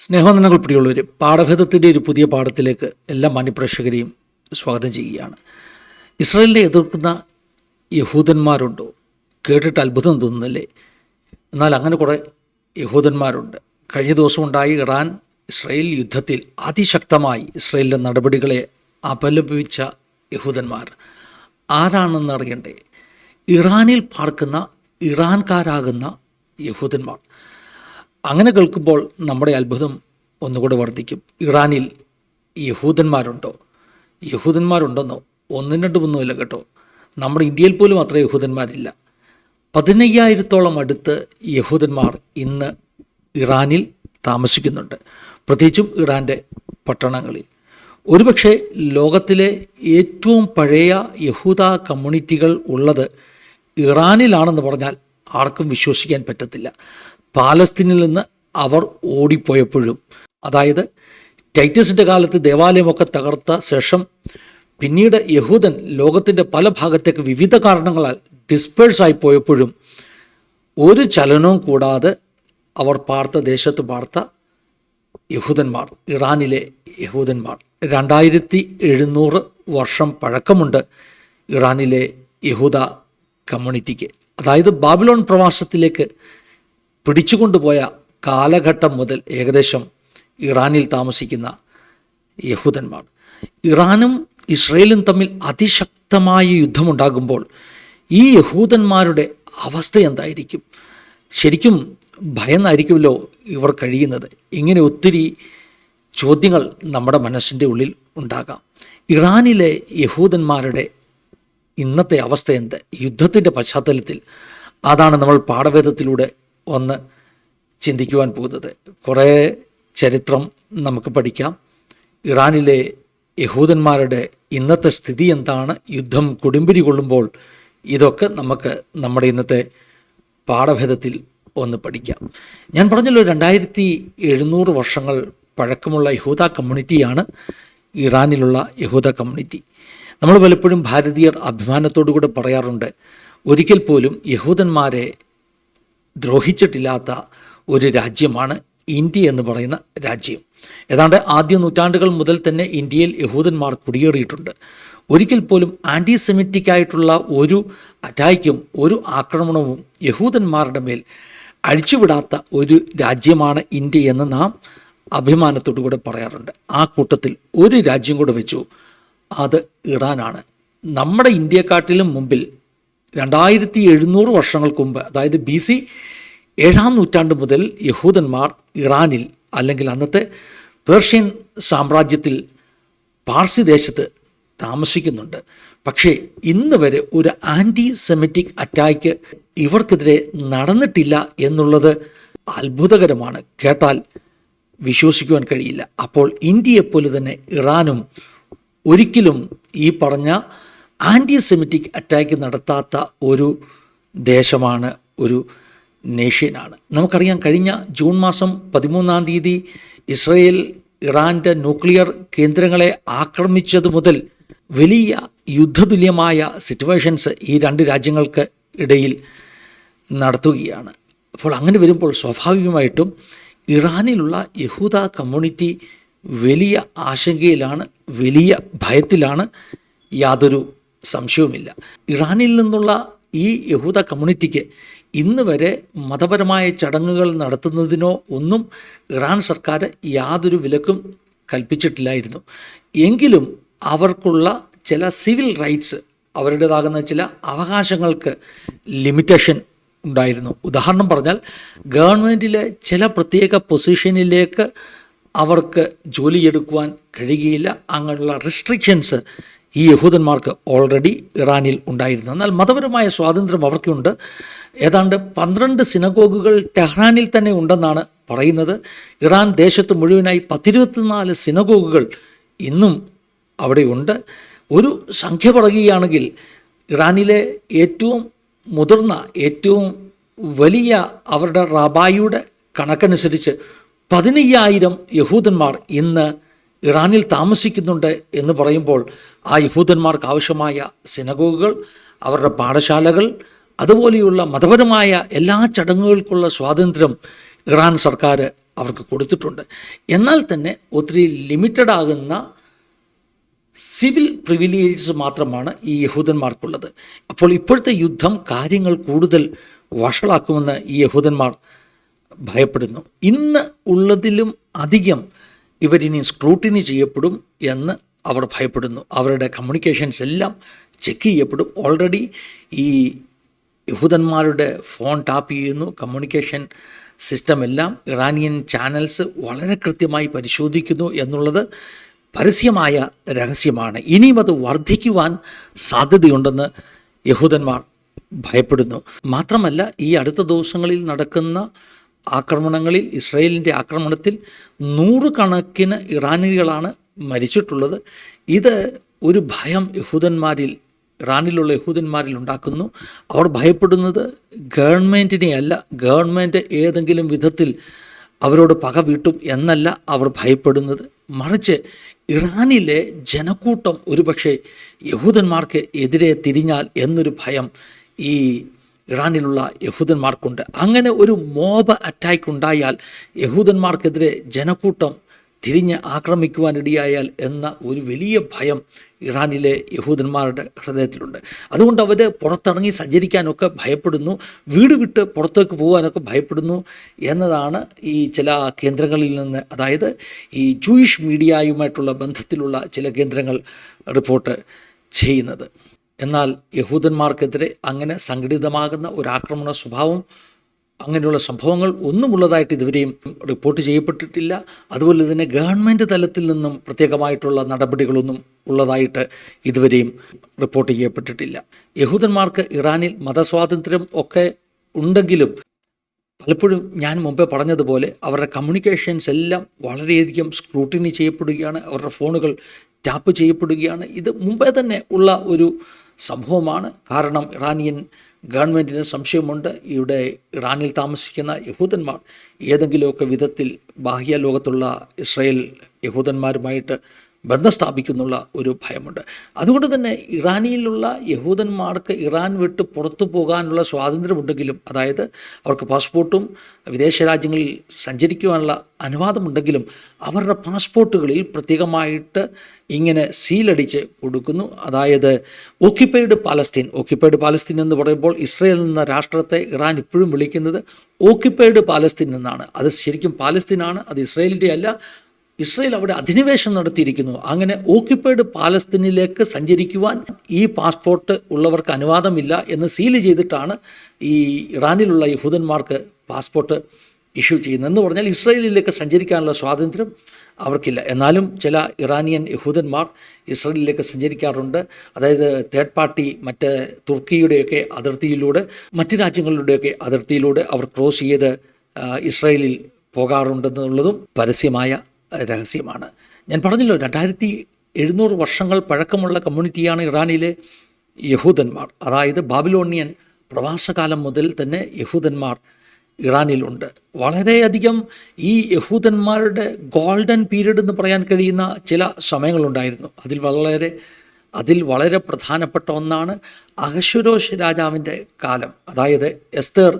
സ്നേഹവന്ദനങ്ങൾ പ്രിയമുള്ളവർ പാഠഭേദത്തിന്റെ ഒരു പുതിയ പാഠത്തിലേക്ക് എല്ലാ മാന്യപ്രേക്ഷകരെയും സ്വാഗതം ചെയ്യുകയാണ്. ഇസ്രായേലിനെ എതിർക്കുന്ന യഹൂദന്മാരുണ്ടോ? കേട്ടിട്ട് അത്ഭുതം തോന്നുന്നല്ലേ? എന്നാൽ അങ്ങനെ കുറേ യഹൂദന്മാരുണ്ട്. കഴിഞ്ഞ ദിവസം ഉണ്ടായി ഇറാൻ ഇസ്രായേൽ യുദ്ധത്തിൽ അതിശക്തമായി ഇസ്രായേലിന്റെ നടപടികളെ അപലപിച്ച യഹൂദന്മാർ ആരാണെന്ന് അറിയണ്ടേ? ഇറാനിൽ പാർക്കുന്ന ഇറാൻകാരാകുന്ന യഹൂദന്മാർ. അങ്ങനെ കേൾക്കുമ്പോൾ നമ്മുടെ അത്ഭുതം ഒന്നുകൂടെ വർദ്ധിക്കും. ഇറാനിൽ യഹൂദന്മാരുണ്ടോ? യഹൂദന്മാരുണ്ടെന്നോ? ഒന്നും രണ്ടും ഒന്നുമില്ല കേട്ടോ. നമ്മുടെ ഇന്ത്യയിൽ പോലും അത്ര യഹൂദന്മാരില്ല. പതിനയ്യായിരത്തോളം അടുത്ത് യഹൂദന്മാർ ഇന്ന് ഇറാനിൽ താമസിക്കുന്നുണ്ട്. പ്രത്യേകിച്ചും ഇറാന്റെ പട്ടണങ്ങളിൽ. ഒരുപക്ഷെ ലോകത്തിലെ ഏറ്റവും പഴയ യഹൂദ കമ്മ്യൂണിറ്റികൾ ഉള്ളത് ഇറാനിലാണെന്ന് പറഞ്ഞാൽ ആർക്കും വിശ്വസിക്കാൻ പറ്റത്തില്ല. പാലസ്തീനിൽ നിന്ന് അവർ ഓടിപ്പോയപ്പോഴും അതായത് ടൈറ്റസിന്റെ കാലത്ത് ദേവാലയമൊക്കെ തകർത്ത ശേഷം പിന്നീട് യഹൂദൻ ലോകത്തിന്റെ പല ഭാഗത്തേക്ക് വിവിധ കാരണങ്ങളാൽ ഡിസ്പേഴ്സായി പോയപ്പോഴും ഒരു ചലനവും കൂടാതെ അവർ പാർത്ത ദേശത്ത് പാർത്ത യഹൂദന്മാർ ഇറാനിലെ യഹൂദന്മാർ. രണ്ടായിരത്തി എഴുന്നൂറ് വർഷം പഴക്കമുണ്ട് ഇറാനിലെ യഹൂദ കമ്മ്യൂണിറ്റിക്ക്. അതായത് ബാബിലോൺ പ്രവാസത്തിലേക്ക് പിടിച്ചുകൊണ്ടുപോയ കാലഘട്ടം മുതൽ ഏകദേശം ഇറാനിൽ താമസിക്കുന്ന യഹൂദന്മാർ. ഇറാനും ഇസ്രയേലും തമ്മിൽ അതിശക്തമായ യുദ്ധമുണ്ടാകുമ്പോൾ ഈ യഹൂദന്മാരുടെ അവസ്ഥ എന്തായിരിക്കും? ശരിക്കും ഭയന്നായിരിക്കുമല്ലോ ഇവർ കഴിയുന്നത്. ഇങ്ങനെ ഒത്തിരി ചോദ്യങ്ങൾ നമ്മുടെ മനസ്സിന്റെ ഉള്ളിൽ ഉണ്ടാകാം. ഇറാനിലെ യഹൂദന്മാരുടെ ഇന്നത്തെ അവസ്ഥ എന്ത്? യുദ്ധത്തിന്റെ പശ്ചാത്തലത്തിൽ അതാണ് നമ്മൾ പാഠവേദത്തിലൂടെ ഒന്ന് ചിന്തിക്കുവാൻ പോകുന്നത്. കുറേ ചരിത്രം നമുക്ക് പഠിക്കാം. ഇറാനിലെ യഹൂദന്മാരുടെ ഇന്നത്തെ സ്ഥിതി എന്താണ്? യുദ്ധം കൊടുമ്പിരി കൊള്ളുമ്പോൾ ഇതൊക്കെ നമുക്ക് നമ്മുടെ ഇന്നത്തെ പാഠഭേദത്തിൽ ഒന്ന് പഠിക്കാം. ഞാൻ പറഞ്ഞല്ലോ രണ്ടായിരത്തി എഴുന്നൂറ് വർഷങ്ങൾ പഴക്കമുള്ള യഹൂദ കമ്മ്യൂണിറ്റിയാണ് ഇറാനിലുള്ള യഹൂദ കമ്മ്യൂണിറ്റി. നമ്മൾ പലപ്പോഴും ഭാരതീയർ അഭിമാനത്തോടു കൂടെ പറയാറുണ്ട് ഒരിക്കൽ പോലും യഹൂദന്മാരെ ദ്രോഹിച്ചിട്ടില്ലാത്ത ഒരു രാജ്യമാണ് ഇന്ത്യ എന്ന് പറയുന്ന രാജ്യം. ഏതാണ്ട് ആദ്യ നൂറ്റാണ്ടുകൾ മുതൽ തന്നെ ഇന്ത്യയിൽ യഹൂദന്മാർ കുടിയേറിയിട്ടുണ്ട്. ഒരിക്കൽ പോലും ആന്റി സെമിറ്റിക് ആയിട്ടുള്ള ഒരു അറ്റാക്കും ഒരു ആക്രമണവും യഹൂദന്മാരുടെ മേൽ അഴിച്ചുവിടാത്ത ഒരു രാജ്യമാണ് ഇന്ത്യ എന്ന് നാം അഭിമാനത്തോടു കൂടെ പറയാറുണ്ട്. ആ കൂട്ടത്തിൽ ഒരു രാജ്യം കൂടെ വെച്ചു. അത് ഇറാനാണ്. നമ്മുടെ ഇന്ത്യക്കാട്ടിലും മുമ്പിൽ രണ്ടായിരത്തി എഴുന്നൂറ് വർഷങ്ങൾക്ക് മുമ്പ് അതായത് ബി സി ഏഴാം നൂറ്റാണ്ട് മുതൽ യഹൂദന്മാർ ഇറാനിൽ അല്ലെങ്കിൽ അന്നത്തെ പേർഷ്യൻ സാമ്രാജ്യത്തിൽ പാർസി ദേശത്ത് താമസിക്കുന്നുണ്ട്. പക്ഷേ ഇന്ന് വരെ ഒരു ആന്റി സെമിറ്റിക് അറ്റാക്ക് ഇവർക്കെതിരെ നടന്നിട്ടില്ല എന്നുള്ളത് അത്ഭുതകരമാണ്. കേട്ടാൽ വിശ്വസിക്കുവാൻ കഴിയില്ല. അപ്പോൾ ഇന്ത്യയെപ്പോലെ തന്നെ ഇറാനും ഒരിക്കലും ഈ പറഞ്ഞ ആന്റി സെമിറ്റിക് അറ്റാക്ക് നടത്താത്ത ഒരു ദേശമാണ് ഒരു നേഷ്യനാണ് നമുക്കറിയാം കഴിഞ്ഞ ജൂൺ മാസം പതിമൂന്നാം തീയതി ഇസ്രയേൽ ഇറാന്റെ ന്യൂക്ലിയർ കേന്ദ്രങ്ങളെ ആക്രമിച്ചത് മുതൽ വലിയ യുദ്ധതുല്യമായ സിറ്റുവേഷൻസ് ഈ രണ്ട് രാജ്യങ്ങൾക്ക് ഇടയിൽ നടത്തുകയാണ്. അപ്പോൾ അങ്ങനെ വരുമ്പോൾ സ്വാഭാവികമായിട്ടും ഇറാനിലുള്ള യഹൂദ കമ്മ്യൂണിറ്റി വലിയ ആശങ്കയിലാണ് വലിയ ഭയത്തിലാണ് യാതൊരു സംശയവുമില്ല. ഇറാനിൽ നിന്നുള്ള ഈ യഹൂദ കമ്മ്യൂണിറ്റിക്ക് ഇന്ന് വരെ മതപരമായ ചടങ്ങുകൾ നടത്തുന്നതിനോ ഒന്നും ഇറാൻ സർക്കാർ യാതൊരു വിലക്കും കൽപ്പിച്ചിട്ടില്ലായിരുന്നു. എങ്കിലും അവർക്കുള്ള ചില സിവിൽ റൈറ്റ്സ് അവരുടേതാകുന്ന ചില അവകാശങ്ങൾക്ക് ലിമിറ്റേഷൻ ഉണ്ടായിരുന്നു. ഉദാഹരണം പറഞ്ഞാൽ ഗവൺമെന്റിലെ ചില പ്രത്യേക പൊസിഷനിലേക്ക് അവർക്ക് ജോലിയെടുക്കുവാൻ കഴിയുകയില്ല. അങ്ങനെയുള്ള റെസ്ട്രിക്ഷൻസ് ഈ യഹൂദന്മാർക്ക് ഓൾറെഡി ഇറാനിൽ ഉണ്ടായിരുന്നു. എന്നാൽ മതപരമായ സ്വാതന്ത്ര്യം അവർക്കുണ്ട്. ഏതാണ്ട് പന്ത്രണ്ട് സിനഗോഗുകൾ ടെഹ്റാനിൽ തന്നെ ഉണ്ടെന്നാണ് പറയുന്നത്. ഇറാൻ ദേശത്ത് മുഴുവനായി പത്തിരുപത്തിനാല് സിനഗോഗുകൾ ഇന്നും അവിടെയുണ്ട്. ഒരു സംഖ്യ പറയുകയാണെങ്കിൽ ഇറാനിലെ ഏറ്റവും മുതിർന്ന ഏറ്റവും വലിയ അവരുടെ റബായിയുടെ കണക്കനുസരിച്ച് പതിനയ്യായിരം യഹൂദന്മാർ ഇന്ന് ഇറാനിൽ താമസിക്കുന്നുണ്ട് എന്ന് പറയുമ്പോൾ ആ യഹൂദന്മാർക്ക് ആവശ്യമായ സിനഗോഗുകൾ അവരുടെ പാഠശാലകൾ അതുപോലെയുള്ള മതപരമായ എല്ലാ ചടങ്ങുകൾക്കുള്ള സ്വാതന്ത്ര്യം ഇറാൻ സർക്കാർ അവർക്ക് കൊടുത്തിട്ടുണ്ട്. എന്നാൽ തന്നെ ഒത്തിരി ലിമിറ്റഡ് ആകുന്ന സിവിൽ പ്രിവിലേജസ് മാത്രമാണ് ഈ യഹൂദന്മാർക്കുള്ളത്. അപ്പോൾ ഇപ്പോഴത്തെ യുദ്ധം കാര്യങ്ങൾ കൂടുതൽ വഷളാക്കുമെന്ന് ഈ യഹൂദന്മാർ ഭയപ്പെടുന്നു. ഇന്ന് ഉള്ളതിലും അധികം ഇവരിനി സ്ക്രൂട്ടിനി ചെയ്യപ്പെടും എന്ന് അവർ ഭയപ്പെടുന്നു. അവരുടെ കമ്മ്യൂണിക്കേഷൻസ് എല്ലാം ചെക്ക് ചെയ്യപ്പെടും. ഓൾറെഡി ഈ യഹൂദന്മാരുടെ ഫോൺ ടാപ്പ് ചെയ്യുന്നു. കമ്മ്യൂണിക്കേഷൻ സിസ്റ്റം എല്ലാം ഇറാനിയൻ ചാനൽസ് വളരെ കൃത്യമായി പരിശോധിക്കുന്നു എന്നുള്ളത് പരസ്യമായ രഹസ്യമാണ്. ഇനിയും അത് വർദ്ധിക്കുവാൻ സാധ്യതയുണ്ടെന്ന് യഹൂദന്മാർ ഭയപ്പെടുന്നു. മാത്രമല്ല ഈ അടുത്ത ദിവസങ്ങളിൽ നടക്കുന്ന ആക്രമണങ്ങളിൽ ഇസ്രയേലിന്റെ ആക്രമണത്തിൽ നൂറുകണക്കിന് ഇറാനികളാണ് മരിച്ചിട്ടുള്ളത്. ഇത് ഒരു ഭയം യഹൂദന്മാരിൽ ഇറാനിലുള്ള യഹൂദന്മാരിൽ ഉണ്ടാക്കുന്നു. അവർ ഭയപ്പെടുന്നത് ഗവൺമെന്റിനെയല്ല ഗവൺമെന്റ് ഏതെങ്കിലും വിധത്തിൽ അവരോട് പക വീട്ടും എന്നല്ല അവർ ഭയപ്പെടുന്നത്. മറിച്ച് ഇറാനിലെ ജനക്കൂട്ടം ഒരുപക്ഷെ യഹൂദന്മാർക്ക് എതിരെ തിരിഞ്ഞാൽ എന്നൊരു ഭയം ഈ ഇറാനിലുള്ള യഹൂദന്മാർക്കുണ്ട്. അങ്ങനെ ഒരു മോബ് അറ്റാക്ക് ഉണ്ടായാൽ യഹൂദന്മാർക്കെതിരെ ജനക്കൂട്ടം തിരിഞ്ഞ് ആക്രമിക്കുവാനിടയായാൽ എന്ന ഒരു വലിയ ഭയം ഇറാനിലെ യഹൂദന്മാരുടെ ഹൃദയത്തിലുണ്ട്. അതുകൊണ്ട് അവർ പുറത്തിറങ്ങി സഞ്ചരിക്കാനൊക്കെ ഭയപ്പെടുന്നു. വീട് വിട്ട് പുറത്തേക്ക് പോകാനൊക്കെ ഭയപ്പെടുന്നു എന്നതാണ് ഈ ചില കേന്ദ്രങ്ങളിൽ നിന്ന് അതായത് ഈ ജൂയിഷ് മീഡിയയുമായിട്ടുള്ള ബന്ധത്തിലുള്ള ചില കേന്ദ്രങ്ങൾ റിപ്പോർട്ട് ചെയ്യുന്നത്. എന്നാൽ യഹൂദന്മാർക്കെതിരെ അങ്ങനെ സംഘടിതമാകുന്ന ഒരു ആക്രമണ സ്വഭാവം അങ്ങനെയുള്ള സംഭവങ്ങൾ ഒന്നുമുള്ളതായിട്ട് ഇതുവരെയും റിപ്പോർട്ട് ചെയ്യപ്പെട്ടിട്ടില്ല. അതുപോലെ തന്നെ ഗവൺമെന്റ് തലത്തിൽ നിന്നും പ്രത്യേകമായിട്ടുള്ള നടപടികളൊന്നും ഉള്ളതായിട്ട് ഇതുവരെയും റിപ്പോർട്ട് ചെയ്യപ്പെട്ടിട്ടില്ല. യഹൂദന്മാർക്ക് ഇറാനിൽ മതസ്വാതന്ത്ര്യം ഒക്കെ ഉണ്ടെങ്കിലും പലപ്പോഴും ഞാൻ മുമ്പേ പറഞ്ഞതുപോലെ അവരുടെ കമ്മ്യൂണിക്കേഷൻസ് എല്ലാം വളരെയധികം സ്ക്രൂട്ടിനി ചെയ്യപ്പെടുകയാണ്. അവരുടെ ഫോണുകൾ ടാപ്പ് ചെയ്യപ്പെടുകയാണ്. ഇത് മുമ്പേ തന്നെ ഉള്ള ഒരു സംഭവമാണ്. കാരണം ഇറാനിയൻ ഗവൺമെന്റിന് സംശയമുണ്ട്. ഇവിടെ ഇറാനിൽ താമസിക്കുന്ന യഹൂദന്മാർ ഏതെങ്കിലുമൊക്കെ വിധത്തിൽ ബാഹ്യ ലോകത്തുള്ള ഇസ്രയേൽ യഹൂദന്മാരുമായിട്ട് ബന്ധം സ്ഥാപിക്കുന്നുള്ള ഒരു ഭയമുണ്ട്. അതുകൊണ്ട് തന്നെ ഇറാനിലുള്ള യഹൂദന്മാർക്ക് ഇറാൻ വിട്ട് പുറത്തു പോകാനുള്ള സ്വാതന്ത്ര്യമുണ്ടെങ്കിലും അതായത് അവർക്ക് പാസ്പോർട്ടും വിദേശ രാജ്യങ്ങളിൽ സഞ്ചരിക്കുവാനുള്ള അനുവാദമുണ്ടെങ്കിലും അവരുടെ പാസ്പോർട്ടുകളിൽ പ്രത്യേകമായിട്ട് ഇങ്ങനെ സീലടിച്ച് കൊടുക്കുന്നു. അതായത് ഓക്യുപ്പൈഡ് പാലസ്തീൻ ഓക്യുപ്പൈഡ് പാലസ്തീൻ എന്ന് പറയുമ്പോൾ ഇസ്രയേൽ എന്ന രാഷ്ട്രത്തെ ഇറാൻ ഇപ്പോഴും വിളിക്കുന്നത് ഓക്യുപ്പൈഡ് പാലസ്തീൻ എന്നാണ്. അത് ശരിക്കും പാലസ്തീനാണ് അത് ഇസ്രയേലിന്റെ അല്ല ഇസ്രയേൽ അവിടെ അധിനിവേശം നടത്തിയിരിക്കുന്നു. അങ്ങനെ ഓക്യുപ്പൈഡ് പാലസ്തീനിലേക്ക് സഞ്ചരിക്കുവാൻ ഈ പാസ്പോർട്ട് ഉള്ളവർക്ക് അനുവാദമില്ല എന്ന് സീൽ ചെയ്തിട്ടാണ് ഈ ഇറാനിലുള്ള യഹൂദന്മാർക്ക് പാസ്പോർട്ട് ഇഷ്യൂ ചെയ്യുന്നത്. എന്ന് പറഞ്ഞാൽ ഇസ്രയേലിലേക്ക് സഞ്ചരിക്കാനുള്ള സ്വാതന്ത്ര്യം അവർക്കില്ല. എന്നാലും ചില ഇറാനിയൻ യഹൂദന്മാർ ഇസ്രയേലിലേക്ക് സഞ്ചരിക്കാറുണ്ട്. അതായത് തേർഡ് പാർട്ടി മറ്റ് തുർക്കിയുടെയൊക്കെ അതിർത്തിയിലൂടെ മറ്റ് രാജ്യങ്ങളുടെയൊക്കെ അതിർത്തിയിലൂടെ അവർ ക്രോസ് ചെയ്ത് ഇസ്രയേലിൽ പോകാറുണ്ടെന്നുള്ളതും പരസ്യമായ രഹസ്യമാണ്. ഞാൻ പറഞ്ഞല്ലോ രണ്ടായിരത്തി എഴുന്നൂറ് വർഷങ്ങൾ പഴക്കമുള്ള കമ്മ്യൂണിറ്റിയാണ് ഇറാനിലെ യഹൂദന്മാർ. അതായത് ബാബിലോണിയൻ പ്രവാസകാലം മുതൽ തന്നെ യഹൂദന്മാർ ഇറാനിലുണ്ട്. വളരെയധികം ഈ യഹൂദന്മാരുടെ ഗോൾഡൻ പീരീഡ് എന്ന് പറയാൻ കഴിയുന്ന ചില സമയങ്ങളുണ്ടായിരുന്നു. അതിൽ വളരെ അതിൽ വളരെ പ്രധാനപ്പെട്ട ഒന്നാണ് അഹശ്വരോഷ് രാജാവിന്റെ കാലം. അതായത് എസ്തേർ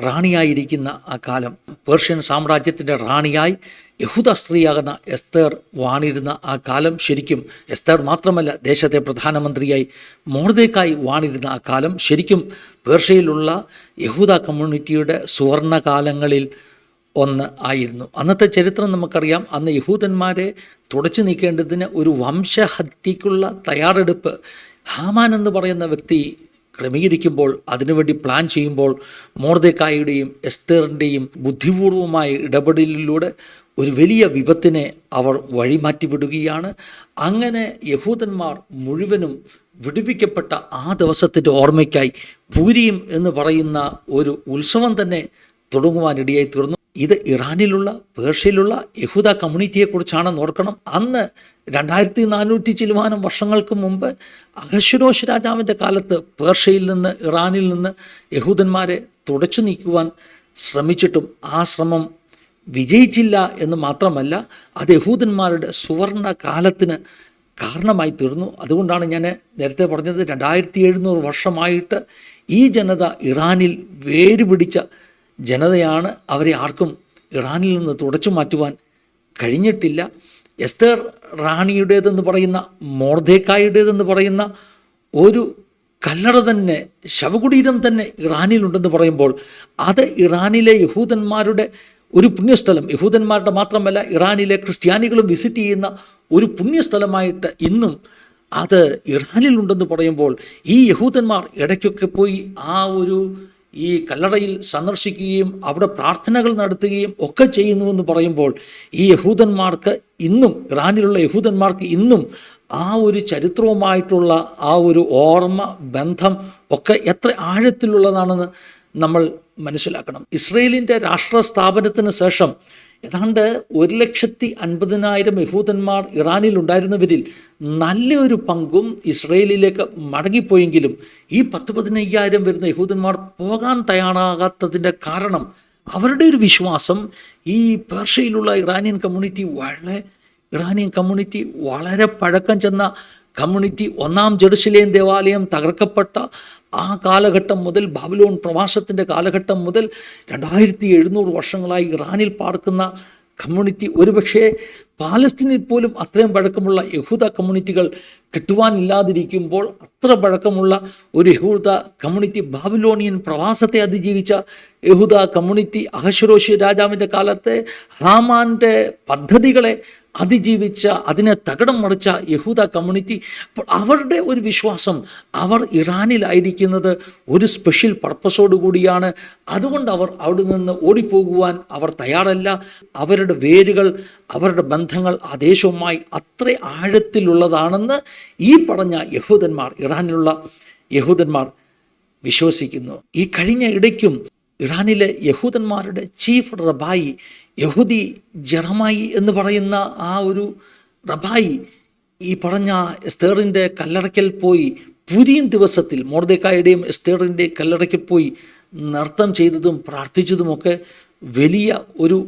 റാണിയായിരിക്കുന്ന ആ കാലം. പേർഷ്യൻ സാമ്രാജ്യത്തിന്റെ റാണിയായി യഹൂദ സ്ത്രീയാകുന്ന എസ്തേർ വാണിരുന്ന ആ കാലം ശരിക്കും എസ്തേർ മാത്രമല്ല ദേശത്തെ പ്രധാനമന്ത്രിയായി മോർദേക്കായി വാണിരുന്ന ആ കാലം ശരിക്കും പേർഷ്യയിലുള്ള യഹൂദ കമ്മ്യൂണിറ്റിയുടെ സുവർണകാലങ്ങളിൽ ഒന്ന് ആയിരുന്നു. അന്നത്തെ ചരിത്രം നമുക്കറിയാം അന്ന് യഹൂദന്മാരെ തുടച്ചു നീക്കേണ്ടതിന് ഒരു വംശഹത്യക്കുള്ള തയ്യാറെടുപ്പ്. ഹാമാൻ എന്ന് പറയുന്ന വ്യക്തി ക്രമീകരിക്കുമ്പോൾ അതിനുവേണ്ടി പ്ലാൻ ചെയ്യുമ്പോൾ മോർദേക്കായുടെയും എസ്തേറിന്റെയും ബുദ്ധിപൂർവമായ ഇടപെടലിലൂടെ ഒരു വലിയ വിപത്തിനെ അവർ വഴിമാറ്റിവിടുകയാണ്. അങ്ങനെ യഹൂദന്മാർ മുഴുവനും വിടുവിക്കപ്പെട്ട ആ ദിവസത്തിന്റെ ഓർമ്മയ്ക്കായി പൂരിയും എന്ന് പറയുന്ന ഒരു ഉത്സവം തന്നെ തുടങ്ങുവാനിടയായി തീർന്നു ഇത് ഇറാനിലുള്ള പേർഷ്യയിലുള്ള യഹൂദ കമ്മ്യൂണിറ്റിയെക്കുറിച്ചാണെന്ന് ഓർക്കണം. അന്ന് രണ്ടായിരത്തി നാനൂറ്റി ചിലുവാനം വർഷങ്ങൾക്ക് മുമ്പ് അഹശ്വരോഷ് രാജാവിന്റെ കാലത്ത് പേർഷ്യയിൽ നിന്ന് ഇറാനിൽ നിന്ന് യഹൂദന്മാരെ തുടച്ചു നീക്കുവാൻ ശ്രമിച്ചിട്ടും ആ ശ്രമം വിജയിച്ചില്ല എന്ന് മാത്രമല്ല അത് യഹൂദന്മാരുടെ സുവർണ കാലത്തിന് കാരണമായി തീർന്നു. അതുകൊണ്ടാണ് ഞാൻ നേരത്തെ പറഞ്ഞത് രണ്ടായിരത്തി എഴുന്നൂറ് വർഷമായിട്ട് ഈ ജനത ഇറാനിൽ വേര് പിടിച്ച ജനതയാണ് അവരെ ആർക്കും ഇറാനിൽ നിന്ന് തുടച്ചു മാറ്റുവാൻ കഴിഞ്ഞിട്ടില്ല. എസ്തർ റാണിയുടേതെന്ന് പറയുന്ന മോർദേക്കായുടേതെന്ന് പറയുന്ന ഒരു കല്ലട തന്നെ ശവകുടീരം തന്നെ ഇറാനിലുണ്ടെന്ന് പറയുമ്പോൾ അത് ഇറാനിലെ യഹൂദന്മാരുടെ ഒരു പുണ്യസ്ഥലം. യഹൂദന്മാരുടെ മാത്രമല്ല ഇറാനിലെ ക്രിസ്ത്യാനികളും വിസിറ്റ് ചെയ്യുന്ന ഒരു പുണ്യസ്ഥലമായിട്ട് ഇന്നും അത് ഇറാനിലുണ്ടെന്ന് പറയുമ്പോൾ ഈ യഹൂദന്മാർ ഇടയ്ക്കൊക്കെ പോയി ആ ഒരു ഈ കല്ലടയിൽ സന്ദർശിക്കുകയും അവിടെ പ്രാർത്ഥനകൾ നടത്തുകയും ഒക്കെ ചെയ്യുന്നുവെന്ന് പറയുമ്പോൾ ഈ യഹൂദന്മാർക്ക് ഇന്നും ഇറാനിലുള്ള യഹൂദന്മാർക്ക് ഇന്നും ആ ഒരു ചരിത്രവുമായിട്ടുള്ള ആ ഒരു ഓർമ്മ ബന്ധം ഒക്കെ എത്ര ആഴത്തിലുള്ളതാണെന്ന് നമ്മൾ മനസ്സിലാക്കണം. ഇസ്രയേലിന്റെ രാഷ്ട്ര സ്ഥാപനത്തിന് ശേഷം ഏതാണ്ട് ഒരു ലക്ഷത്തി അൻപതിനായിരം യഹൂദന്മാർ ഇറാനിൽ ഉണ്ടായിരുന്നവരിൽ നല്ലൊരു പങ്കും ഇസ്രയേലിലേക്ക് മടങ്ങിപ്പോയെങ്കിലും ഈ പത്ത് പതിനയ്യായിരം വരുന്ന യഹൂദന്മാർ പോകാൻ തയ്യാറാകാത്തതിന്റെ കാരണം അവരുടെ ഒരു വിശ്വാസം ഈ പേർഷ്യയിലുള്ള ഇറാനിയൻ കമ്മ്യൂണിറ്റി വളരെ ഇറാനിയൻ കമ്മ്യൂണിറ്റി വളരെ പഴക്കം ചെന്ന കമ്മ്യൂണിറ്റി ഒന്നാം ജെറുസലേം ദേവാലയം തകർക്കപ്പെട്ട ആ കാലഘട്ടം മുതൽ ബാബിലോൺ പ്രവാസത്തിന്റെ കാലഘട്ടം മുതൽ രണ്ടായിരത്തി എഴുന്നൂറ് വർഷങ്ങളായി ഇറാനിൽ പാർക്കുന്ന കമ്മ്യൂണിറ്റി ഒരുപക്ഷെ പാലസ്തീനിൽ പോലും അത്രയും പഴക്കമുള്ള യഹൂദ കമ്മ്യൂണിറ്റികൾ കിട്ടുവാനില്ലാതിരിക്കുമ്പോൾ അത്ര പഴക്കമുള്ള ഒരു യഹൂദ കമ്മ്യൂണിറ്റി ബാബിലോണിയൻ പ്രവാസത്തെ അതിജീവിച്ച യഹൂദ കമ്മ്യൂണിറ്റി അഹശ്വരോഷി രാജാവിന്റെ കാലത്തെ ഹാമാന്റെ പദ്ധതികളെ അതിജീവിച്ച അതിനെ തകടം മറിച്ച യഹൂദ കമ്മ്യൂണിറ്റി അപ്പോൾ അവരുടെ ഒരു വിശ്വാസം അവർ ഇറാനിലായിരിക്കുന്നത് ഒരു സ്പെഷ്യൽ പർപ്പസോടു കൂടിയാണ്. അതുകൊണ്ട് അവർ അവിടെ നിന്ന് ഓടിപ്പോകുവാൻ അവർ തയ്യാറല്ല. അവരുടെ വേരുകൾ അവരുടെ ബന്ധങ്ങൾ ആ ദേശവുമായി അത്ര ആഴത്തിലുള്ളതാണെന്ന് ഈ പറഞ്ഞ യഹൂദന്മാർ ഇറാനിലുള്ള യഹൂദന്മാർ വിശ്വസിക്കുന്നു. ഈ കഴിഞ്ഞ ഇടയ്ക്കും ഇറാനിലെ യഹൂദന്മാരുടെ ചീഫ് റബായി യഹൂദി ജറമായി എന്ന് പറയുന്ന ആ ഒരു റബായി ഈ പറഞ്ഞ എസ്തേറിന്റെ കല്ലറയ്ക്കൽ പോയി പുതിയ ദിവസത്തിൽ മോർദേക്കായുടെയും എസ്തേറിന്റെ കല്ലറയ്ക്കൽ പോയി നൃത്തം ചെയ്തതും പ്രാർത്ഥിച്ചതുമൊക്കെ വലിയ ഒരു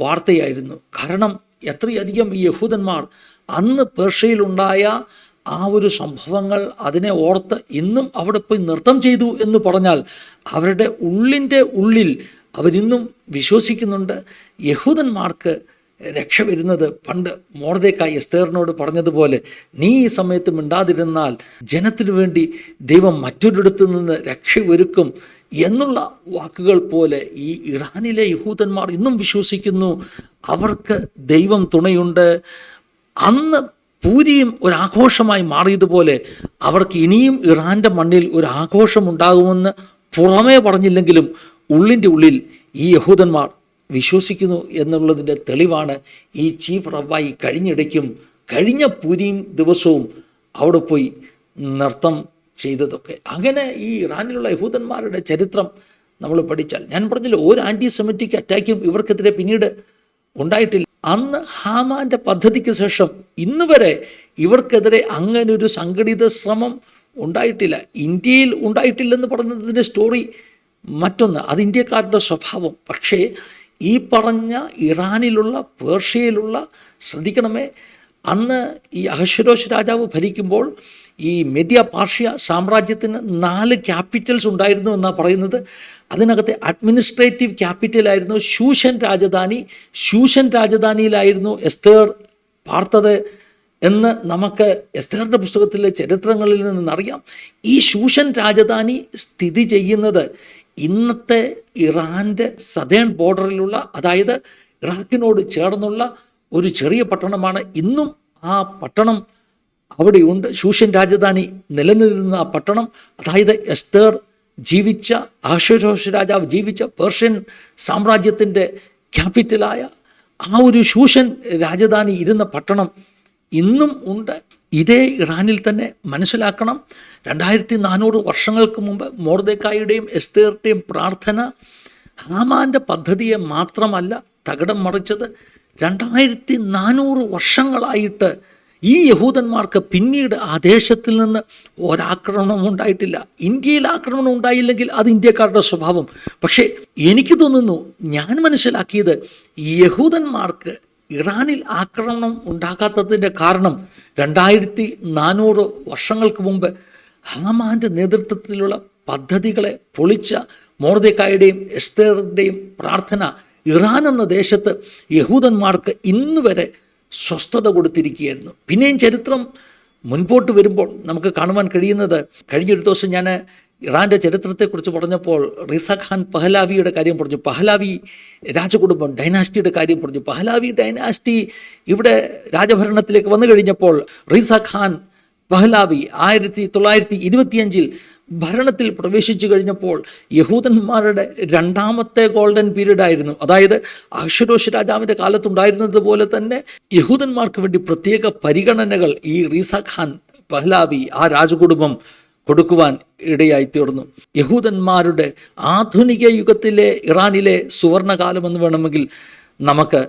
വാർത്തയായിരുന്നു. കാരണം എത്രയധികം ഈ യഹൂദന്മാർ അന്ന് പേർഷ്യയിലുണ്ടായ ആ ഒരു സംഭവങ്ങൾ അതിനെ ഓർത്ത് ഇന്നും അവിടെ പോയി നൃത്തം ചെയ്തു എന്ന് പറഞ്ഞാൽ അവരുടെ ഉള്ളിന്റെ ഉള്ളിൽ അവരിന്നും വിശ്വസിക്കുന്നുണ്ട്. യഹൂദന്മാർക്ക് രക്ഷ വരുന്നത് പണ്ട് മോർദേക്കായി എസ്തേറിനോട് പറഞ്ഞതുപോലെ നീ ഈ സമയത്ത് മിണ്ടാതിരുന്നാൽ ജനത്തിനു വേണ്ടി ദൈവം മറ്റൊരിടത്തു നിന്ന് രക്ഷ ഒരുക്കും എന്നുള്ള വാക്കുകൾ പോലെ ഈ ഇറാനിലെ യഹൂദന്മാർ ഇന്നും വിശ്വസിക്കുന്നു. അവർക്ക് ദൈവം തുണയുണ്ട്. അന്ന് പൂരിയും ഒരു ആഘോഷമായി മാറിയതുപോലെ അവർക്ക് ഇനിയും ഇറാന്റെ മണ്ണിൽ ഒരു ആഘോഷമുണ്ടാകുമെന്ന് പുറമേ പറഞ്ഞില്ലെങ്കിലും ഉള്ളിന്റെ ഉള്ളിൽ ഈ യഹൂദന്മാർ വിശ്വസിക്കുന്നു എന്നുള്ളതിന്റെ തെളിവാണ് ഈ ചീഫ് റബ്ബായി കഴിഞ്ഞിടയ്ക്കും കഴിഞ്ഞ പൂരിയും ദിവസവും അവിടെ പോയി നൃത്തം ചെയ്തതൊക്കെ. അങ്ങനെ ഈ ഇറാനിലുള്ള യഹൂദന്മാരുടെ ചരിത്രം നമ്മൾ പഠിച്ചാൽ ഞാൻ പറഞ്ഞില്ല ഒരു ആന്റി സെമിറ്റിക് അറ്റാക്കും ഇവർക്കെതിരെ പിന്നീട് ഉണ്ടായിട്ടില്ല. അന്ന് ഹാമാന്റെ പദ്ധതിക്ക് ശേഷം ഇന്ന് വരെ ഇവർക്കെതിരെ അങ്ങനെ ഒരു സംഘടിത ശ്രമം ഉണ്ടായിട്ടില്ല. ഇന്ത്യയിൽ ഉണ്ടായിട്ടില്ലെന്ന് പറഞ്ഞതിന്റെ സ്റ്റോറി മറ്റൊന്ന് അത് ഇന്ത്യക്കാരുടെ സ്വഭാവം. പക്ഷേ ഈ പറഞ്ഞ ഇറാനിലുള്ള പേർഷ്യയിലുള്ള ശ്രദ്ധിക്കണമേ അന്ന് ഈ അഹശ്വരോഷ് രാജാവ് ഭരിക്കുമ്പോൾ ഈ മെദ്യ പാർഷ്യ സാമ്രാജ്യത്തിന് നാല് ക്യാപിറ്റൽസ് ഉണ്ടായിരുന്നു എന്നാണ് പറയുന്നത്. അതിനകത്തെ അഡ്മിനിസ്ട്രേറ്റീവ് ക്യാപിറ്റലായിരുന്നു ശൂഷൻ രാജധാനി. ശൂഷൻ രാജധാനിയിലായിരുന്നു എസ്തേർ പാർത്തത് എന്ന് നമുക്ക് എസ്തേറിന്റെ പുസ്തകത്തിലെ ചരിത്രങ്ങളിൽ നിന്നറിയാം ഈ ശൂഷൻ രാജധാനി സ്ഥിതി ചെയ്യുന്നത് ഇന്നത്തെ ഇറാന്റെ സദേൺ ബോർഡറിലുള്ള അതായത് ഇറാഖിനോട് ചേർന്നുള്ള ഒരു ചെറിയ പട്ടണമാണ്. ഇന്നും ആ പട്ടണം അവിടെയുണ്ട്. ശൂഷ്യൻ രാജധാനി നിലനിന്നിരുന്ന ആ പട്ടണം. അതായത് എസ്തേർ ജീവിച്ച ആശ്വരോഷ രാജാവ് ജീവിച്ച പേർഷ്യൻ സാമ്രാജ്യത്തിന്റെ ക്യാപിറ്റലായ ആ ഒരു ശൂഷൻ രാജധാനി ഇരുന്ന പട്ടണം ഇന്നും ഉണ്ട്. ഇതേ ഇറാനിൽ തന്നെ മനസ്സിലാക്കണം. രണ്ടായിരത്തി നാനൂറ് വർഷങ്ങൾക്ക് മുമ്പ് മോർദേക്കായുടെയും എസ്തേറിന്റെയും പ്രാർത്ഥന ഹാമാന്റെ പദ്ധതിയെ മാത്രമല്ല തകിടം മറിച്ചത്. രണ്ടായിരത്തി നാനൂറ് വർഷങ്ങളായിട്ട് ഈ യഹൂദന്മാർക്ക് പിന്നീട് ആ ദേശത്തിൽ നിന്ന് ഒരാക്രമണവും ഉണ്ടായിട്ടില്ല. ഇന്ത്യയിൽ ആക്രമണം ഉണ്ടായില്ലെങ്കിൽ അത് ഇന്ത്യക്കാരുടെ സ്വഭാവം. പക്ഷേ എനിക്ക് തോന്നുന്നു ഞാൻ മനസ്സിലാക്കിയത് യഹൂദന്മാർക്ക് ഇറാനിൽ ആക്രമണം ഉണ്ടാകാത്തതിന്റെ കാരണം രണ്ടായിരത്തി നാനൂറ് വർഷങ്ങൾക്ക് മുമ്പ് ഹമാന്റെ നേതൃത്വത്തിലുള്ള പദ്ധതികളെ പൊളിച്ച മോർദക്കായുടെയും എസ്തേറിന്റെയും പ്രാർത്ഥന ഇറാൻ എന്ന ദേശത്ത് യഹൂദന്മാർക്ക് ഇന്ന് വരെ സ്വസ്ഥത കൊടുത്തിരിക്കുകയായിരുന്നു. പിന്നെയും ചരിത്രം മുൻപോട്ട് വരുമ്പോൾ നമുക്ക് കാണുവാൻ കഴിയുന്നത് കഴിഞ്ഞൊരു ദിവസം ഞാൻ ഇറാന്റെ ചരിത്രത്തെക്കുറിച്ച് പറഞ്ഞപ്പോൾ റിസ ഖാൻ പഹലാവിയുടെ കാര്യം പറഞ്ഞു. പഹലാവി രാജകുടുംബം ഡൈനാസ്റ്റിയുടെ കാര്യം പറഞ്ഞു. പഹലാവി ഡൈനാസ്റ്റി ഇവിടെ രാജഭരണത്തിലേക്ക് വന്നു കഴിഞ്ഞപ്പോൾ റിസ ഖാൻ പഹലാവി ആയിരത്തി തൊള്ളായിരത്തി ഇരുപത്തിയഞ്ചിൽ ഭരണത്തിൽ പ്രവേശിച്ചു കഴിഞ്ഞപ്പോൾ യഹൂദന്മാരുടെ രണ്ടാമത്തെ ഗോൾഡൻ പീരീഡ് ആയിരുന്നു. അതായത് അക്ഷരോഷ രാജാവിന്റെ കാലത്തുണ്ടായിരുന്നത് പോലെ തന്നെ യഹൂദന്മാർക്ക് വേണ്ടി പ്രത്യേക പരിഗണനകൾ ഈ റീസ ഖാൻ പഹ്ലാവി ആ രാജകുടുംബം കൊടുക്കുവാൻ ഇടയായി തീർന്നു. യഹൂദന്മാരുടെ ആധുനിക യുഗത്തിലെ ഇറാനിലെ സുവർണകാലം എന്ന് വേണമെങ്കിൽ നമുക്ക്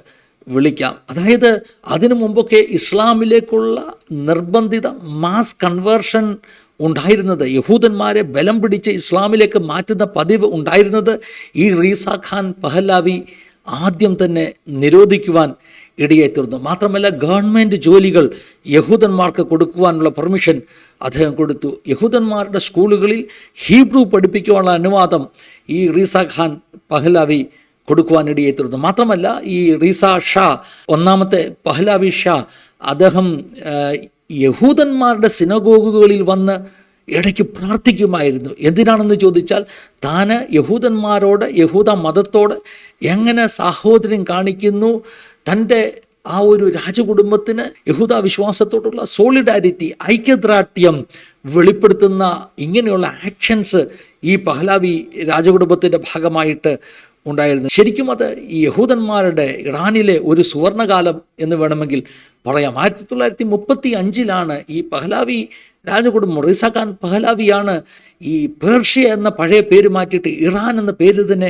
വിളിക്കാം. അതായത് അതിനു മുമ്പൊക്കെ ഇസ്ലാമിലേക്കുള്ള നിർബന്ധിത മാസ് കൺവേർഷൻ ഉണ്ടായിരുന്നത്. യഹൂദന്മാരെ ബലം പിടിച്ച് ഇസ്ലാമിലേക്ക് മാറ്റുന്ന പതിവ് ഉണ്ടായിരുന്നത് ഈ റീസ ഖാൻ പഹലാവി ആദ്യം തന്നെ നിരോധിക്കുവാൻ ഇടയായി തീർന്നു മാത്രമല്ല ഗവൺമെന്റ് ജോലികൾ യഹൂദന്മാർക്ക് കൊടുക്കുവാനുള്ള പെർമിഷൻ അദ്ദേഹം കൊടുത്തു. യഹൂദന്മാരുടെ സ്കൂളുകളിൽ ഹീബ്രു പഠിപ്പിക്കുവാനുള്ള അനുവാദം ഈ റീസ ഖാൻ പഹലാവി കൊടുക്കുവാനിടയായി തീർന്നു മാത്രമല്ല ഈ റീസ ഷാ ഒന്നാമത്തെ പഹ്ലാവി ഷാ അദ്ദേഹം യഹൂദന്മാരുടെ സിനഗോഗുകളിൽ വന്ന് ഇടയ്ക്ക് പ്രാർത്ഥിക്കുമായിരുന്നു. എന്തിനാണെന്ന് ചോദിച്ചാൽ താന് യഹൂദന്മാരോട് യഹൂദ മതത്തോട് എങ്ങനെ സാഹോദര്യം കാണിക്കുന്നു? തന്റെ ആ ഒരു രാജകുടുംബത്തിന് യഹൂദ വിശ്വാസത്തോടുള്ള സോളിഡാരിറ്റി ഐക്യദാർഢ്യം വെളിപ്പെടുത്തുന്ന ഇങ്ങനെയുള്ള ആക്ഷൻസ് ഈ പഹ്ലാവി രാജകുടുംബത്തിന്റെ ഭാഗമായിട്ട് ഉണ്ടായിരുന്നു. ശരിക്കും അത് ഈ യഹൂദന്മാരുടെ ഇറാനിലെ ഒരു സുവർണകാലം എന്ന് വേണമെങ്കിൽ പറയാം. ആയിരത്തി തൊള്ളായിരത്തി മുപ്പത്തി അഞ്ചിലാണ് ഈ പഹ്ലാവി രാജകുടുംബം റിസ ഖാൻ പഹ്ലാവിയാണ് ഈ പേർഷ്യ എന്ന പഴയ പേര് മാറ്റിയിട്ട് ഇറാൻ എന്ന പേര് തന്നെ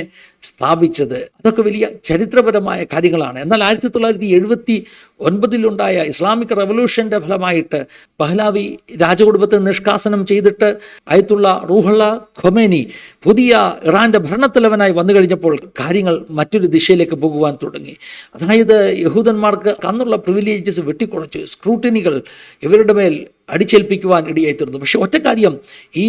സ്ഥാപിച്ചത്. അതൊക്കെ വലിയ ചരിത്രപരമായ കാര്യങ്ങളാണ്. എന്നാൽ ആയിരത്തി തൊള്ളായിരത്തി എഴുപത്തി ഒൻപതിലുണ്ടായ ഇസ്ലാമിക് റവല്യൂഷന്റെ ഫലമായിട്ട് പഹ്ലാവി രാജകുടുംബത്തെ നിഷ്കാസനം ചെയ്തിട്ട് അയത്തുള്ള റൂഹള്ള ഖൊമേനി പുതിയ ഇറാന്റെ ഭരണത്തലവനായി വന്നു കഴിഞ്ഞപ്പോൾ കാര്യങ്ങൾ മറ്റൊരു ദിശയിലേക്ക് പോകുവാൻ തുടങ്ങി. അതായത് യഹൂദന്മാർക്ക് അന്നുള്ള പ്രിവിലേജസ് വെട്ടിക്കുറച്ചു സ്ക്രൂട്ടിനികൾ ഇവരുടെ മേൽ അടിച്ചേൽപ്പിക്കുവാൻ ഇടയായി തീർന്നു. പക്ഷെ ഒറ്റ കാര്യം ഈ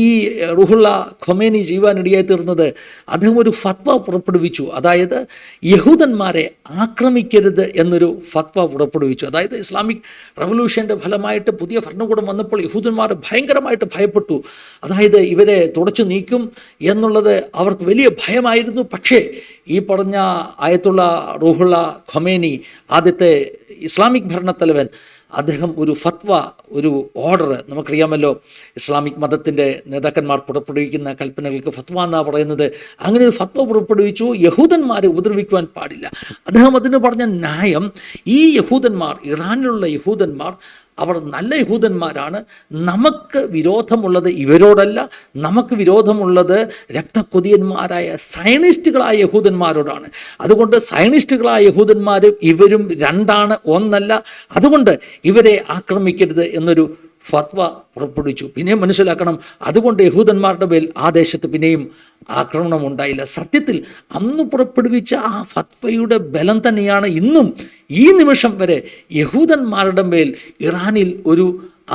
റുഹുള്ള ഖൊമേനി ചെയ്യുവാൻ ഇടയായി തീർന്നത് അദ്ദേഹം ഒരു ഫത്വ പുറപ്പെടുവിച്ചു. അതായത് യഹൂദന്മാരെ ആക്രമിക്കരുത് എന്നൊരു ഫത്വ പുറപ്പെടുവിച്ചു. അതായത് ഇസ്ലാമിക് റവല്യൂഷന്റെ ഫലമായിട്ട് പുതിയ ഭരണകൂടം വന്നപ്പോൾ യഹൂദന്മാർ ഭയങ്കരമായിട്ട് ഭയപ്പെട്ടു. അതായത് ഇവരെ തുടച്ചു നീക്കും എന്നുള്ളത് അവർക്ക് വലിയ ഭയമായിരുന്നു. പക്ഷേ ഈ പറഞ്ഞ ആയത്തുള്ള റൂഹുള്ള ഖൊമേനി ആദ്യത്തെ ഇസ്ലാമിക് ഭരണത്തലവൻ അദ്ദേഹം ഒരു ഫത്വ ഒരു ഓർഡർ നമുക്കറിയാമല്ലോ. ഇസ്ലാമിക് മതത്തിന്റെ നേതാക്കന്മാർ പുറപ്പെടുവിക്കുന്ന കൽപ്പനകൾക്ക് ഫത്വ എന്നാണ് പറയുന്നത്. അങ്ങനെ ഒരു ഫത്വ പുറപ്പെടുവിച്ചു യഹൂദന്മാരെ ഉപദ്രവിക്കുവാൻ പാടില്ല. അദ്ദേഹം അതിന് പറഞ്ഞ ന്യായം ഈ യഹൂദന്മാർ ഇറാനിലുള്ള യഹൂദന്മാർ അവർ നല്ല യഹൂദന്മാരാണ്. നമുക്ക് വിരോധമുള്ളത് ഇവരോടല്ല. നമുക്ക് വിരോധമുള്ളത് രക്തക്കൊതിയന്മാരായ സയനിസ്റ്റുകളായ യഹൂദന്മാരോടാണ്. അതുകൊണ്ട് സയനിസ്റ്റുകളായ യഹൂദന്മാരും ഇവരും രണ്ടാണ് ഒന്നല്ല. അതുകൊണ്ട് ഇവരെ ആക്രമിക്കരുത് എന്നൊരു ഫത്വ പുറപ്പെടുവിച്ചു. പിന്നെയും മനസ്സിലാക്കണം അതുകൊണ്ട് യഹൂദന്മാരുടെ മേൽ ആ ദേശത്ത് പിന്നെയും ആക്രമണം ഉണ്ടായില്ല. സത്യത്തിൽ അന്ന് പുറപ്പെടുവിച്ച ആ ഫത്വയുടെ ബലം തന്നെയാണ് ഇന്നും ഈ നിമിഷം വരെ യഹൂദന്മാരുടെ മേൽ ഇറാനിൽ ഒരു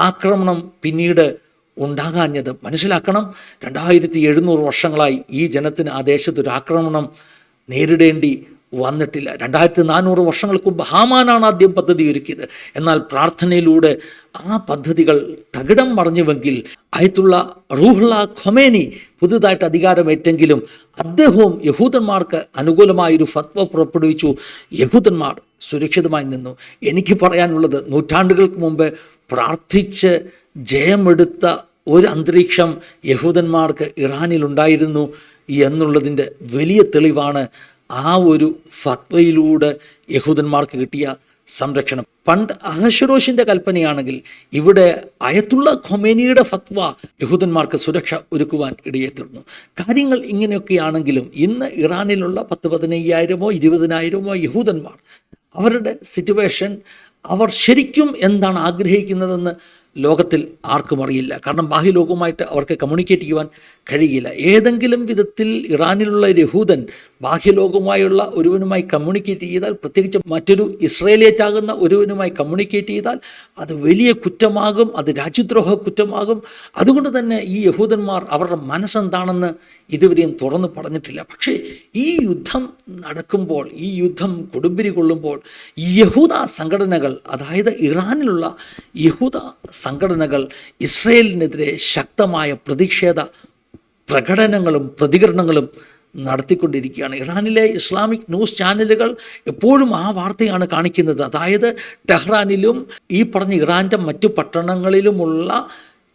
ആക്രമണം പിന്നീട് ഉണ്ടാകാഞ്ഞത്. മനസ്സിലാക്കണം രണ്ടായിരത്തി എഴുന്നൂറ് വർഷങ്ങളായി ഈ ജനത്തിന് ആ ദേശത്തൊരു ആക്രമണം നേരിടേണ്ടി വന്നിട്ടില്ല. രണ്ടായിരത്തി നാനൂറ് വർഷങ്ങൾക്ക് മുമ്പ് ഹാമാനാണ് ആദ്യം പദ്ധതി ഒരുക്കിയത് എന്നാൽ പ്രാർത്ഥനയിലൂടെ ആ പദ്ധതികൾ തകിടം മറിഞ്ഞുവെങ്കിൽ അയത്തുള്ള റൂഹുള്ള ഖൊമേനി പുതുതായിട്ട് അധികാരമേറ്റെങ്കിലും അദ്ദേഹവും യഹൂദന്മാർക്ക് അനുകൂലമായൊരു ഫത്വ പുറപ്പെടുവിച്ചു. യഹൂദന്മാർ സുരക്ഷിതമായി നിന്നു. എനിക്ക് പറയാനുള്ളത് നൂറ്റാണ്ടുകൾക്ക് മുമ്പ് പ്രാർത്ഥിച്ച് ജയമെടുത്ത ഒരു അന്തരീക്ഷം യഹൂദന്മാർക്ക് ഇറാനിലുണ്ടായിരുന്നു എന്നുള്ളതിന്റെ വലിയ തെളിവാണ് ആ ഒരു ഫത്വയിലൂടെ യഹൂദന്മാർക്ക് കിട്ടിയ സംരക്ഷണം. പണ്ട് അഹഷറോഷിന്റെ കൽപ്പനയാണെങ്കിൽ ഇവിടെ അയത്തുള്ള ഖൊമേനിയുടെ ഫത്വ യഹൂദന്മാർക്ക് സുരക്ഷ ഒരുക്കുവാൻ ഇടയെത്തിരുന്നു കാര്യങ്ങൾ ഇങ്ങനെയൊക്കെയാണെങ്കിലും ഇന്ന് ഇറാനിലുള്ള പത്ത് പതിനയ്യായിരമോ ഇരുപതിനായിരമോ യഹൂദന്മാർ അവരുടെ സിറ്റുവേഷൻ അവർ ശരിക്കും എന്താണ് ആഗ്രഹിക്കുന്നതെന്ന് ലോകത്തിൽ ആർക്കും അറിയില്ല. കാരണം ബാഹ്യലോകവുമായിട്ട് അവർക്ക് കമ്മ്യൂണിക്കേറ്റ് ചെയ്യുവാൻ കഴിയില്ല. ഏതെങ്കിലും വിധത്തിൽ ഇറാനിലുള്ള ഒരു യഹൂദൻ ബാഹ്യലോകവുമായുള്ള ഒരുവനുമായി കമ്മ്യൂണിക്കേറ്റ് ചെയ്താൽ പ്രത്യേകിച്ച് മറ്റൊരു ഇസ്രയേലിയറ്റ് ആകുന്ന ഒരുവനുമായി കമ്മ്യൂണിക്കേറ്റ് ചെയ്താൽ അത് വലിയ കുറ്റമാകും അത് രാജ്യദ്രോഹ കുറ്റമാകും. അതുകൊണ്ട് തന്നെ ഈ യഹൂദന്മാർ അവരുടെ മനസ്സെന്താണെന്ന് ഇതുവരെയും തുറന്നു പറഞ്ഞിട്ടില്ല. പക്ഷേ ഈ യുദ്ധം നടക്കുമ്പോൾ ഈ യുദ്ധം കൊടുമ്പിരി കൊള്ളുമ്പോൾ യഹൂദ സംഘടനകൾ അതായത് ഇറാനിലുള്ള യഹൂദ സംഘടനകൾ ഇസ്രയേലിനെതിരെ ശക്തമായ പ്രതിഷേധ പ്രകടനങ്ങളും പ്രതികരണങ്ങളും നടത്തിക്കൊണ്ടിരിക്കുകയാണ്. ഇറാനിലെ ഇസ്ലാമിക് ന്യൂസ് ചാനലുകൾ എപ്പോഴും ആ വാർത്തയാണ് കാണിക്കുന്നത്. അതായത് ടെഹ്റാനിലും ഈ പറഞ്ഞ ഇറാന്റെ മറ്റു പട്ടണങ്ങളിലുമുള്ള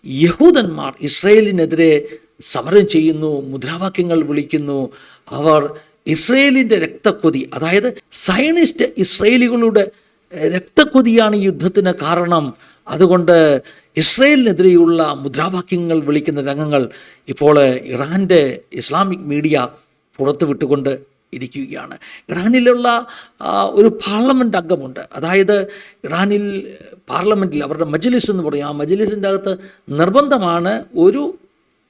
യഹൂദന്മാർ ഇസ്രയേലിനെതിരെ സമരം ചെയ്യുന്നു മുദ്രാവാക്യങ്ങൾ വിളിക്കുന്നു. അവർ ഇസ്രയേലിന്റെ രക്തക്കൊതി അതായത് സയനിസ്റ്റ് ഇസ്രയേലികളുടെ രക്തക്കൊതിയാണ് യുദ്ധത്തിന് കാരണം. അതുകൊണ്ട് ഇസ്രയേലിനെതിരെയുള്ള മുദ്രാവാക്യങ്ങൾ വിളിക്കുന്ന രംഗങ്ങൾ ഇപ്പോൾ ഇറാന്റെ ഇസ്ലാമിക് മീഡിയ പുറത്തു വിട്ടുകൊണ്ട് ഇരിക്കുകയാണ്. ഇറാനിലുള്ള ഒരു പാർലമെന്റ് അംഗമുണ്ട്. അതായത് ഇറാനിൽ പാർലമെന്റിൽ അവരുടെ മജ്ലിസ് എന്ന് പറയും. ആ മജ്ലിസിന്റെ അകത്ത് നിർബന്ധമാണ് ഒരു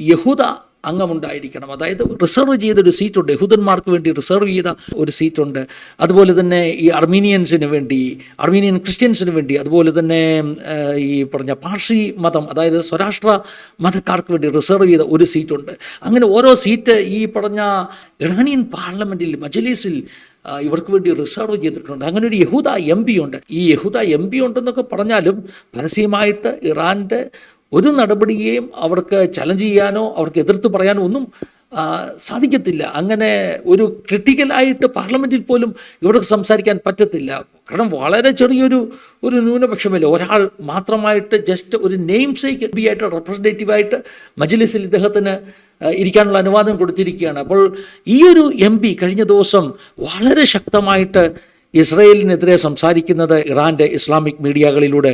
യഹൂദ അംഗമുണ്ടായിരിക്കണം. അതായത് റിസർവ് ചെയ്ത ചെയ്തൊരു സീറ്റുണ്ട്. യഹൂദന്മാർക്ക് വേണ്ടി റിസർവ് ചെയ്ത ഒരു സീറ്റുണ്ട്. അതുപോലെ തന്നെ ഈ അർമീനിയൻസിന് വേണ്ടി അർമീനിയൻ ക്രിസ്ത്യൻസിന് വേണ്ടി അതുപോലെ തന്നെ ഈ പറഞ്ഞ പാർസി മതം അതായത് സ്വരാഷ്ട്ര മതക്കാർക്ക് വേണ്ടി റിസർവ് ചെയ്ത ഒരു സീറ്റുണ്ട്. അങ്ങനെ ഓരോ സീറ്റ് ഈ പറഞ്ഞ ഇറാനിയൻ പാർലമെന്റിൽ മജലീസിൽ ഇവർക്ക് വേണ്ടി റിസർവ് ചെയ്തിട്ടുണ്ട്. അങ്ങനെ ഒരു യഹൂദ എം പി ഉണ്ട്. ഈ യഹൂദ എം പി ഉണ്ടെന്നൊക്കെ പറഞ്ഞാലും പരസ്യമായിട്ട് ഇറാന്റെ ഒരു നടപടിയെയും അവർക്ക് ചലഞ്ച് ചെയ്യാനോ അവർക്ക് എതിർത്ത് പറയാനോ ഒന്നും സാധിക്കത്തില്ല. അങ്ങനെ ഒരു ക്രിട്ടിക്കലായിട്ട് പാർലമെന്റിൽ പോലും ഇവർക്ക് സംസാരിക്കാൻ പറ്റത്തില്ല. കാരണം വളരെ ചെറിയൊരു ഒരു ന്യൂനപക്ഷമല്ലേ? ഒരാൾ മാത്രമായിട്ട് ജസ്റ്റ് ഒരു നെയിം സേക്ക് ബി ആയിട്ട് റെപ്രസെന്റേറ്റീവായിട്ട് മജ്ലിസിൽ ഇദ്ദേഹത്തിന് ഇരിക്കാനുള്ള അനുവാദം കൊടുത്തിരിക്കുകയാണ്. അപ്പോൾ ഈ ഒരു എം കഴിഞ്ഞ ദിവസം വളരെ ശക്തമായിട്ട് ഇസ്രയേലിനെതിരെ സംസാരിക്കുന്നത് ഇറാന്റെ ഇസ്ലാമിക് മീഡിയകളിലൂടെ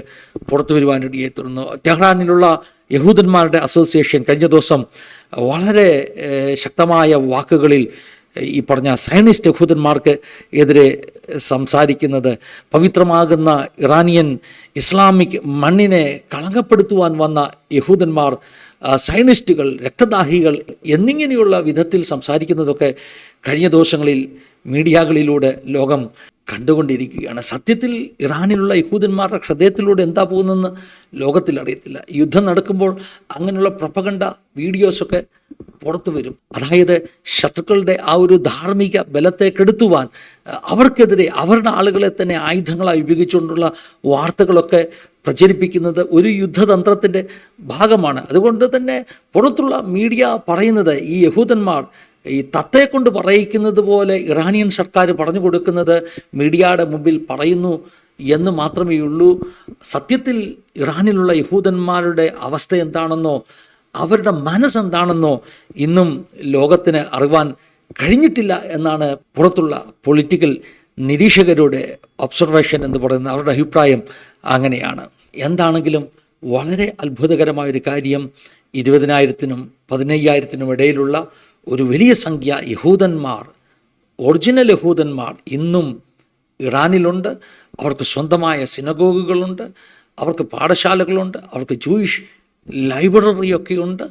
പുറത്തു വരുവാനിടയായി തുടർന്നു ടെഹ്റാനിലുള്ള യഹൂദന്മാരുടെ അസോസിയേഷൻ കഴിഞ്ഞ ദിവസം വളരെ ശക്തമായ വാക്കുകളിൽ ഈ പറഞ്ഞ സയനിസ്റ്റ് യഹൂദന്മാർക്ക് എതിരെ സംസാരിക്കുന്നത് പവിത്രമാകുന്ന ഇറാനിയൻ ഇസ്ലാമിക് മണ്ണിനെ കളങ്കപ്പെടുത്തുവാൻ വന്ന യഹൂദന്മാർ സയനിസ്റ്റുകൾ രക്തദാഹികൾ എന്നിങ്ങനെയുള്ള വിധത്തിൽ സംസാരിക്കുന്നതൊക്കെ കഴിഞ്ഞ ദിവസങ്ങളിൽ മീഡിയകളിലൂടെ ലോകം കണ്ടുകൊണ്ടിരിക്കുകയാണ്. സത്യത്തിൽ ഇറാനിലുള്ള യഹൂദന്മാരുടെ ഹൃദയത്തിലൂടെ എന്താ പോകുന്നതെന്ന് ലോകത്തിൽ അറിയത്തില്ല. യുദ്ധം നടക്കുമ്പോൾ അങ്ങനെയുള്ള പ്രപകണ്ട വീഡിയോസൊക്കെ പുറത്തു വരും. അതായത് ശത്രുക്കളുടെ ആ ഒരു ധാർമ്മിക ബലത്തെ കെടുത്തുവാൻ അവർക്കെതിരെ അവരുടെ ആളുകളെ തന്നെ ആയുധങ്ങളായി ഉപയോഗിച്ചുകൊണ്ടുള്ള വാർത്തകളൊക്കെ പ്രചരിപ്പിക്കുന്നത് ഒരു യുദ്ധതന്ത്രത്തിന്റെ ഭാഗമാണ്. അതുകൊണ്ട് തന്നെ പുറത്തുള്ള മീഡിയ പറയുന്നത് ഈ യഹൂദന്മാർ ഈ തത്തയെ കൊണ്ട് പറയിക്കുന്നത് പോലെ ഇറാനിയൻ സർക്കാർ പറഞ്ഞു കൊടുക്കുന്നത് മീഡിയയുടെ മുമ്പിൽ പറയുന്നു എന്ന് മാത്രമേ ഉള്ളൂ. സത്യത്തിൽ ഇറാനിലുള്ള യഹൂദന്മാരുടെ അവസ്ഥ എന്താണെന്നോ അവരുടെ മനസ്സെന്താണെന്നോ ഇന്നും ലോകത്തിന് അറിവാൻ കഴിഞ്ഞിട്ടില്ല എന്നാണ് പുറത്തുള്ള പൊളിറ്റിക്കൽ നിരീക്ഷകരുടെ ഒബ്സർവേഷൻ എന്ന് പറയുന്ന അവരുടെ അഭിപ്രായം അങ്ങനെയാണ്. എന്താണെങ്കിലും വളരെ അത്ഭുതകരമായൊരു കാര്യം ഇരുപതിനായിരത്തിനും പതിനയ്യായിരത്തിനും ഇടയിലുള്ള ഒരു വലിയ സംഖ്യ യഹൂദന്മാർ ഒറിജിനൽ യഹൂദന്മാർ ഇന്നും ഇറാനിലുണ്ട്. അവർക്ക് സ്വന്തമായ സിനഗോഗുകളുണ്ട് അവർക്ക് പാഠശാലകളുണ്ട്. അവർക്ക് ജൂയിഷ് ലൈബ്രറിയൊക്കെ ഉണ്ട്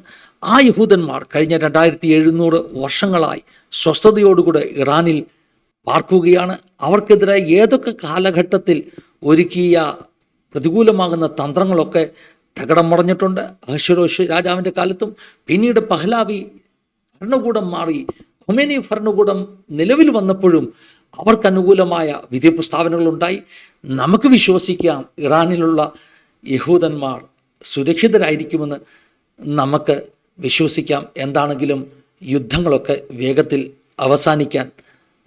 ആ യഹൂദന്മാർ കഴിഞ്ഞ രണ്ടായിരത്തി എഴുന്നൂറ് വർഷങ്ങളായി സ്വസ്ഥതയോടുകൂടെ ഇറാനിൽ പാർക്കുകയാണ്. അവർക്കെതിരെ ഏതൊക്കെ കാലഘട്ടത്തിൽ ഒരുക്കിയ പ്രതികൂലമാകുന്ന തന്ത്രങ്ങളൊക്കെ തകടം മറിഞ്ഞിട്ടുണ്ട്. അഹശ്വരോഷ് രാജാവിന്റെ കാലത്തും പിന്നീട് പഹ്ലാവി ഭരണകൂടം മാറി ഖൊമേനി ഭരണകൂടം നിലവിൽ വന്നപ്പോഴും അവർക്ക് അനുകൂലമായ വിധി പ്രസ്താവനകളുണ്ടായി നമുക്ക് വിശ്വസിക്കാം ഇറാനിലുള്ള യഹൂദന്മാർ സുരക്ഷിതരായിരിക്കുമെന്ന് നമുക്ക് വിശ്വസിക്കാം. എന്താണെങ്കിലും യുദ്ധങ്ങളൊക്കെ വേഗത്തിൽ അവസാനിക്കാൻ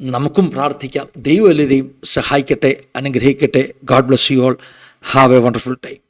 നമുക്കും പ്രാർത്ഥിക്കാം. ദൈവം എല്ലാവരെയും സഹായിക്കട്ടെ അനുഗ്രഹിക്കട്ടെ. God bless you all have a wonderful time